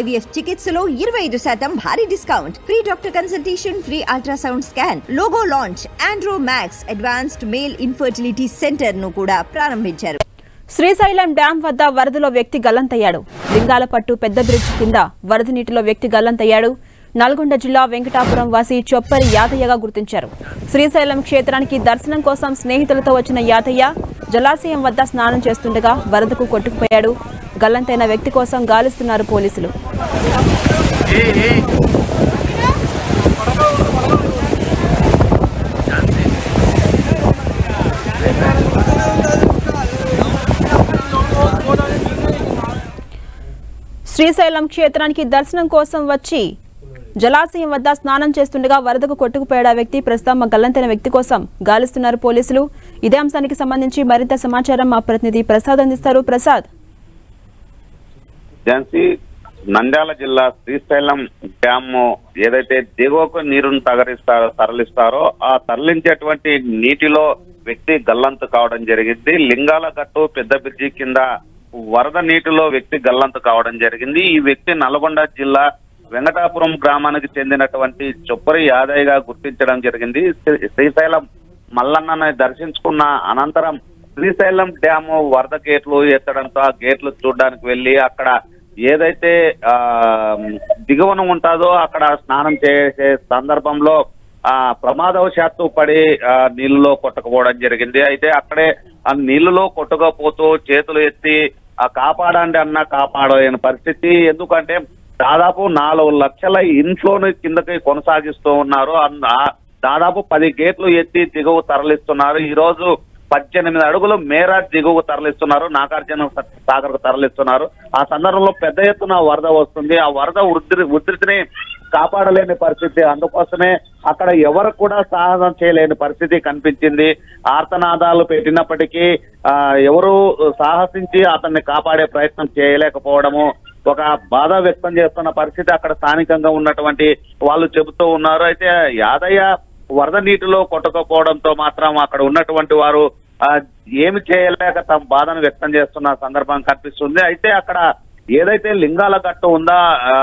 IVF చికిత్సలో ఇరవై ఐదు శాతం భారీ discount. Free doctor consultation free ultrasound scan logo launch Andro Max advanced male infertility సెంటర్ను కూడా ప్రారంభించారు. శ్రీశైలం డ్యాం వద్ద వరదలో వ్యక్తి గల్లంతయ్యాడు. లింగాలపట్టు పెద్ద బ్రిడ్జ్ కింద వరద నీటిలో వ్యక్తి గల్లంతయ్యాడు. నల్గొండ జిల్లా వెంకటాపురం వాసి చొప్పరి యాదయ్యగా గుర్తించారు. శ్రీశైలం క్షేత్రానికి దర్శనం కోసం స్నేహితులతో వచ్చిన యాదయ్య జలాశయం వద్ద స్నానం చేస్తుండగా వరదకు కొట్టుకుపోయాడు. గల్లంతైన వ్యక్తి కోసం గాలిస్తున్నారు పోలీసులు. శ్రీశైలం క్షేత్రానికి దర్శనం కోసం వచ్చి జలాశయం వద్ద స్నానం చేస్తుండగా వరదకు కొట్టుకుపోయాడు ఆ వ్యక్తి ప్రస్తుతం మా గల్లంతైన వ్యక్తి కోసం గాలిస్తున్నారు పోలీసులు. ఇదే అంశానికి సంబంధించి మరింత సమాచారం మా ప్రతినిధి ప్రసాద్ అందిస్తారు. ప్రసాద్. ఝాన్సీ నంద్యాల జిల్లా శ్రీశైలం డ్యామ్ ఏదైతే దిగువకు నీరును తగరిస్తారో తరలిస్తారో ఆ తరలించేటువంటి నీటిలో వ్యక్తి గల్లంతు కావడం జరిగింది. లింగాల గట్టు పెద్ద బ్రిడ్జి కింద వరద నీటిలో వ్యక్తి గల్లంతు కావడం జరిగింది. ఈ వ్యక్తి నల్గొండ జిల్లా వెంకటాపురం గ్రామానికి చెందినటువంటి చొప్పరి యాదయ్యగా గుర్తించడం జరిగింది. శ్రీ- శ్రీశైలం మల్లన్నని దర్శించుకున్న అనంతరం శ్రీశైలం డ్యాము వరద గేట్లు ఎత్తడంతో ఆ గేట్లు చూడడానికి వెళ్ళి అక్కడ ఏదైతే ఆ దిగువన ఉంటుందో అక్కడ స్నానం చేసే సందర్భంలో ఆ ప్రమాదవశాత్తు పడి ఆ నీళ్ళలో కొట్టకపోవడం జరిగింది. అయితే అక్కడే ఆ నీళ్ళలో కొట్టుకపోతూ చేతులు ఎత్తి ఆ కాపాడండి అన్న కాపాడలేని పరిస్థితి. ఎందుకంటే దాదాపు నాలుగు లక్షల ఇన్ఫ్లోని కిందకి కొనసాగిస్తూ ఉన్నారు. అన్న- దాదాపు పది గేట్లు ఎత్తి దిగువ తరలిస్తున్నారు. ఈ రోజు పద్దెనిమిది అడుగులు మేరా దిగువ తరలిస్తున్నారు. నాగార్జున సాగర్కు తరలిస్తున్నారు. ఆ సందర్భంలో పెద్ద ఎత్తున వరద వస్తుంది. ఆ వరద ఉధృతి ఉధృతిని కాపాడలేని పరిస్థితి. అందుకోసమే అక్కడ ఎవరు కూడా సాహసం చేయలేని పరిస్థితి కనిపించింది. ఆర్తనాదాలు పెట్టినప్పటికీ ఆ ఎవరు సాహసించి అతన్ని కాపాడే ప్రయత్నం చేయలేకపోవడము ఒక బాధ వ్యక్తం చేస్తున్న పరిస్థితి అక్కడ స్థానికంగా ఉన్నటువంటి వాళ్ళు చెబుతూ ఉన్నారు. అయితే యాదయ్య వరద నీటిలో కొట్టకపోవడంతో మాత్రం అక్కడ ఉన్నటువంటి వారు ఏమి చేయలేక తమ బాధను వ్యక్తం చేస్తున్న సందర్భం కనిపిస్తుంది. అయితే అక్కడ ఏదైతే లింగాల గట్టు ఉందా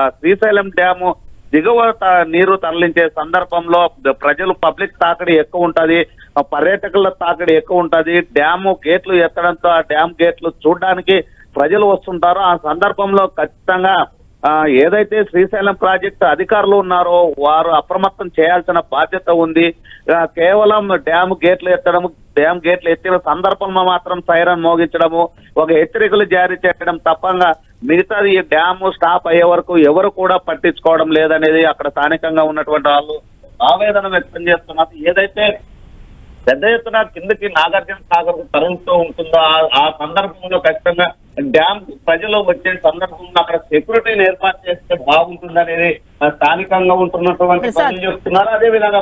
శ్రీశైలం డ్యాము దిగువ త- నీరు తరలించే సందర్భంలో ప్రజలు పబ్లిక్ తాకిడి ఎక్కువ ఉంటది పర్యాటకుల తాకిడి ఎక్కువ ఉంటది. డ్యాము గేట్లు ఎత్తడంతో ఆ డ్యామ్ గేట్లు చూడడానికి ప్రజలు వస్తుంటారో ఆ సందర్భంలో ఖచ్చితంగా ఏదైతే శ్రీశైలం ప్రాజెక్టు అధికారులు ఉన్నారో వారు అప్రమత్తం చేయాల్సిన బాధ్యత ఉంది. కేవలం డ్యామ్ గేట్లు ఎత్తడం డ్యామ్ గేట్లు ఎత్తిన సందర్భంలో మాత్రం సైరన్ మోగించడము ఒక హెచ్చరికలు జారీ చేయడం తప్పంగా మిగతాది ఈ డ్యామ్ స్టాప్ అయ్యే వరకు ఎవరు కూడా పట్టించుకోవడం లేదనేది అక్కడ స్థానికంగా ఉన్నటువంటి వాళ్ళు ఆవేదన వ్యక్తం చేస్తున్నారు ఏదైతే పెద్ద ఎత్తున కిందకి నాగార్జున సాగర్ తరలిస్తూ ఉంటుందో ఆ సందర్భంలో ఖచ్చితంగా డ్యామ్ ప్రజలు వచ్చే సందర్భంలో అక్కడ సెక్యూరిటీని ఏర్పాటు చేస్తే బాగుంటుందనేది స్థానికంగా ఉంటున్నటువంటి. ప్రజలు చెప్తున్నారు అదే విధంగా.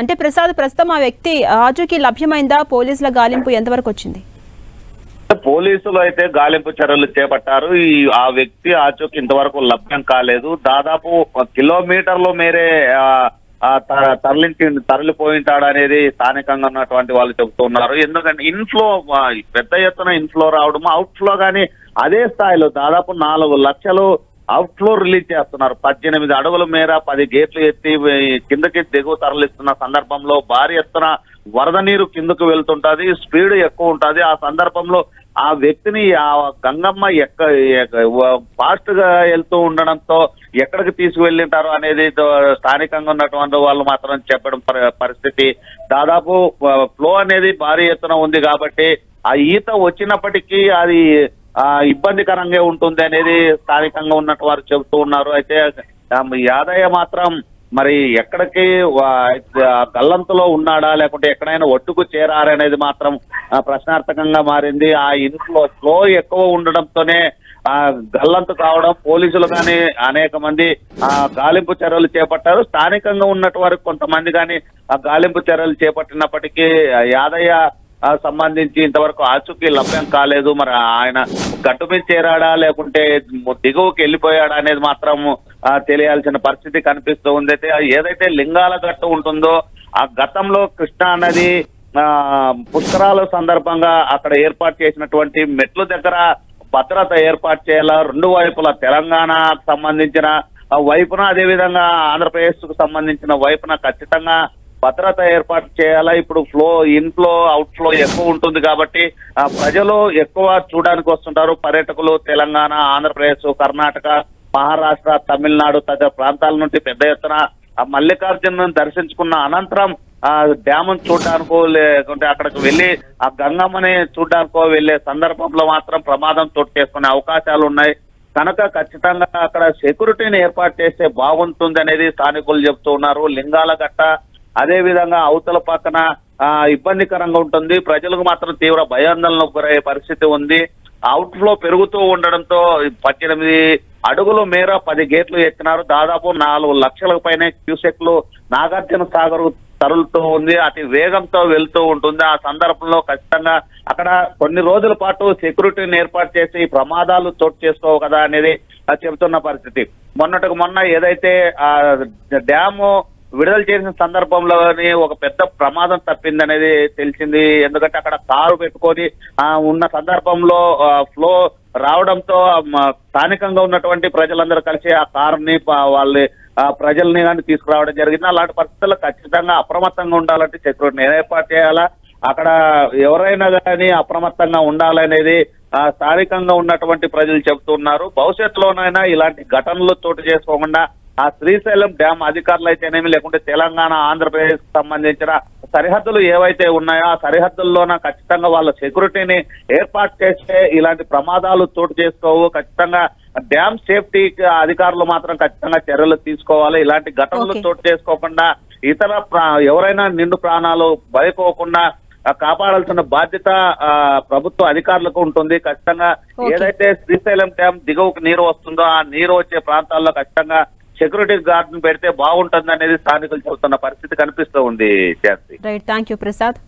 అంటే ప్రసాద్ ప్రస్తుతం ఆ వ్యక్తి ఆచూకీ లభ్యమైందా పోలీసుల గాలింపు ఎంతవరకు వచ్చింది పోలీసులు అయితే గాలింపు చర్యలు చేపట్టారు ఈ ఆ వ్యక్తి ఆచూకీ ఇంతవరకు లభ్యం కాలేదు దాదాపు కిలోమీటర్లు మేరే తరలించి తరలిపోయింటాడు అనేది స్థానికంగా ఉన్నటువంటి వాళ్ళు చెబుతున్నారు ఎందుకంటే ఇన్ఫ్లో పెద్ద ఎత్తున ఇన్ఫ్లో రావడం అవుట్ఫ్లో కానీ అదే స్థాయిలో దాదాపు నాలుగు లక్షలు అవుట్ఫ్లో రిలీజ్ చేస్తున్నారు. పద్దెనిమిది అడుగుల మేర పది గేట్లు ఎత్తి కిందకి దిగువ తరలిస్తున్న సందర్భంలో భారీ ఎత్తున వరద నీరు కిందకు వెళ్తుంటది స్పీడ్ ఎక్కువ ఉంటుంది. ఆ సందర్భంలో ఆ వ్యక్తిని ఆ గంగమ్మ ఎక్క ఫాస్ట్గా వెళ్తూ ఉండడంతో ఎక్కడికి తీసుకువెళ్ళింటారు అనేది స్థానికంగా ఉన్నటువంటి వాళ్ళు మాత్రం చెప్పడం పరి- పరిస్థితి. దాదాపు ఫ్లో అనేది భారీ ఎత్తున ఉంది కాబట్టి ఆ ఈత వచ్చినప్పటికీ అది ఆ ఇబ్బందికరంగా ఉంటుంది అనేది స్థానికంగా ఉన్నట్టు వారు చెబుతూ ఉన్నారు. అయితే యాదయ్య మాత్రం మరి ఎక్కడికి వా- గల్లంతులో ఉన్నాడా? లేకుంటే ఎక్కడైనా ఒట్టుకు చేరారనేది మాత్రం ఆ, ప్రశ్నార్థకంగా మారింది. ఆ ఇన్ఫ్లో ఫ్లో ఎక్కువ ఉండడంతోనే ఆ గల్లంతు కావడం పోలీసులు కానీ అనేక మంది ఆ గాలింపు చర్యలు చేపట్టారు. స్థానికంగా ఉన్నట్టు వరకు కొంతమంది కానీ ఆ గాలింపు చర్యలు చేపట్టినప్పటికీ యాదయ్య సంబంధించి ఇంతవరకు ఆచూకీ లభ్యం కాలేదు. మరి ఆయన గట్టు మీద చేరాడా? లేకుంటే దిగువకి వెళ్ళిపోయాడా అనేది మాత్రం తెలియాల్సిన పరిస్థితి కనిపిస్తూ ఉంది. అయితే ఏదైతే లింగాల గట్టు ఉంటుందో ఆ గతంలో కృష్ణా నది ఆ, పుష్కరాల సందర్భంగా అక్కడ ఏర్పాటు చేసినటువంటి మెట్ల దగ్గర భద్రత ఏర్పాటు చేయాలా రెండు వైపుల తెలంగాణకు సంబంధించిన ఆ వైపున అదేవిధంగా ఆంధ్రప్రదేశ్కు సంబంధించిన వైపున ఖచ్చితంగా భద్రత ఏర్పాటు చేయాలా. ఇప్పుడు ఫ్లో ఇన్ఫ్లో అవుట్ ఫ్లో ఎక్కువ ఉంటుంది కాబట్టి ప్రజలు ఎక్కువ చూడడానికి వస్తుంటారు. పర్యాటకులు తెలంగాణ ఆంధ్రప్రదేశ్ కర్ణాటక మహారాష్ట్ర తమిళనాడు తదితర ప్రాంతాల నుండి పెద్ద ఎత్తున ఆ మల్లికార్జున దర్శించుకున్న అనంతరం ఆ డ్యామ్ చూడడానికో లేకుంటే అక్కడికి వెళ్ళి ఆ గంగమ్మని చూడడానికో వెళ్ళే సందర్భంలో మాత్రం ప్రమాదం చోటు చేసుకునే అవకాశాలు ఉన్నాయి. కనుక ఖచ్చితంగా అక్కడ సెక్యూరిటీని ఏర్పాటు చేస్తే బాగుంటుంది అనేది స్థానికులు చెప్తూ ఉన్నారు. లింగాల గట్ట అదే విధంగా అవతల పక్కన ఆ, ఇబ్బందికరంగా ఉంటుంది. ప్రజలకు మాత్రం తీవ్ర భయాందోళనకు గురయ్యే పరిస్థితి ఉంది. అవుట్ ఫ్లో పెరుగుతూ ఉండడంతో పద్దెనిమిది అడుగుల మేర పది గేట్లు ఎత్తినారు. దాదాపు నాలుగు లక్షలకు పైన క్యూసెక్లు నాగార్జున సాగర్ తరులుతూ ఉంది. అతి వేగంతో వెళ్తూ ఉంటుంది. ఆ సందర్భంలో ఖచ్చితంగా అక్కడ కొన్ని రోజుల పాటు సెక్యూరిటీని ఏర్పాటు చేసి ప్రమాదాలు చోటు చేసుకోవు కదా అనేది చెబుతున్న పరిస్థితి. మొన్నటికి మొన్న ఏదైతే ఆ డ్యాము విడుదల చేసిన సందర్భంలోనే ఒక పెద్ద ప్రమాదం తప్పిందనేది తెలిసింది. ఎందుకంటే అక్కడ కారు పెట్టుకొని ఆ ఉన్న సందర్భంలో ఫ్లో రావడంతో స్థానికంగా ఉన్నటువంటి ప్రజలందరూ కలిసి ఆ కారుని వాళ్ళని వాళ్ళ ప్రజల్ని కానీ తీసుకురావడం జరిగింది. అలాంటి పరిస్థితుల్లో ఖచ్చితంగా అప్రమత్తంగా ఉండాలంటే సెక్యూరిటీని ఏర్పాటు చేయాలా? అక్కడ ఎవరైనా కానీ అప్రమత్తంగా ఉండాలనేది స్థానికంగా ఉన్నటువంటి ప్రజలు చెబుతున్నారు. భవిష్యత్తులోనైనా ఇలాంటి ఘటనలు చోటు చేసుకోకుండా ఆ శ్రీశైలం డ్యామ్ అధికారులు అయితేనేమి లేకుంటే తెలంగాణ ఆంధ్రప్రదేశ్ సంబంధించిన సరిహద్దులు ఏవైతే ఉన్నాయో ఆ సరిహద్దుల్లోన ఖచ్చితంగా వాళ్ళ సెక్యూరిటీని ఏర్పాటు చేస్తే ఇలాంటి ప్రమాదాలు చోటు చేసుకోవు ఖచ్చితంగా డ్యామ్ సేఫ్టీ అధికారులు మాత్రం ఖచ్చితంగా చర్యలు తీసుకోవాలి ఇలాంటి ఘటనలు. చోటు చేసుకోకుండా ఇతర ఎవరైనా నిండు ప్రాణాలు భయకోకుండా ఆ, కాపాడాల్సిన బాధ్యత ప్రభుత్వ అధికారులకు ఉంటుంది ఖచ్చితంగా. ఏదైతే శ్రీశైలం డ్యామ్ దిగువకు నీరు వస్తుందో ఆ నీరు వచ్చే ప్రాంతాల్లో ఖచ్చితంగా సెక్యూరిటీ గార్డ్ పెడితే బాగుంటుంది అనేది స్థానికులు చెబుతున్న పరిస్థితి కనిపిస్తూ ఉంది శాంతి థ్యాంక్ యూ ప్రసాద్.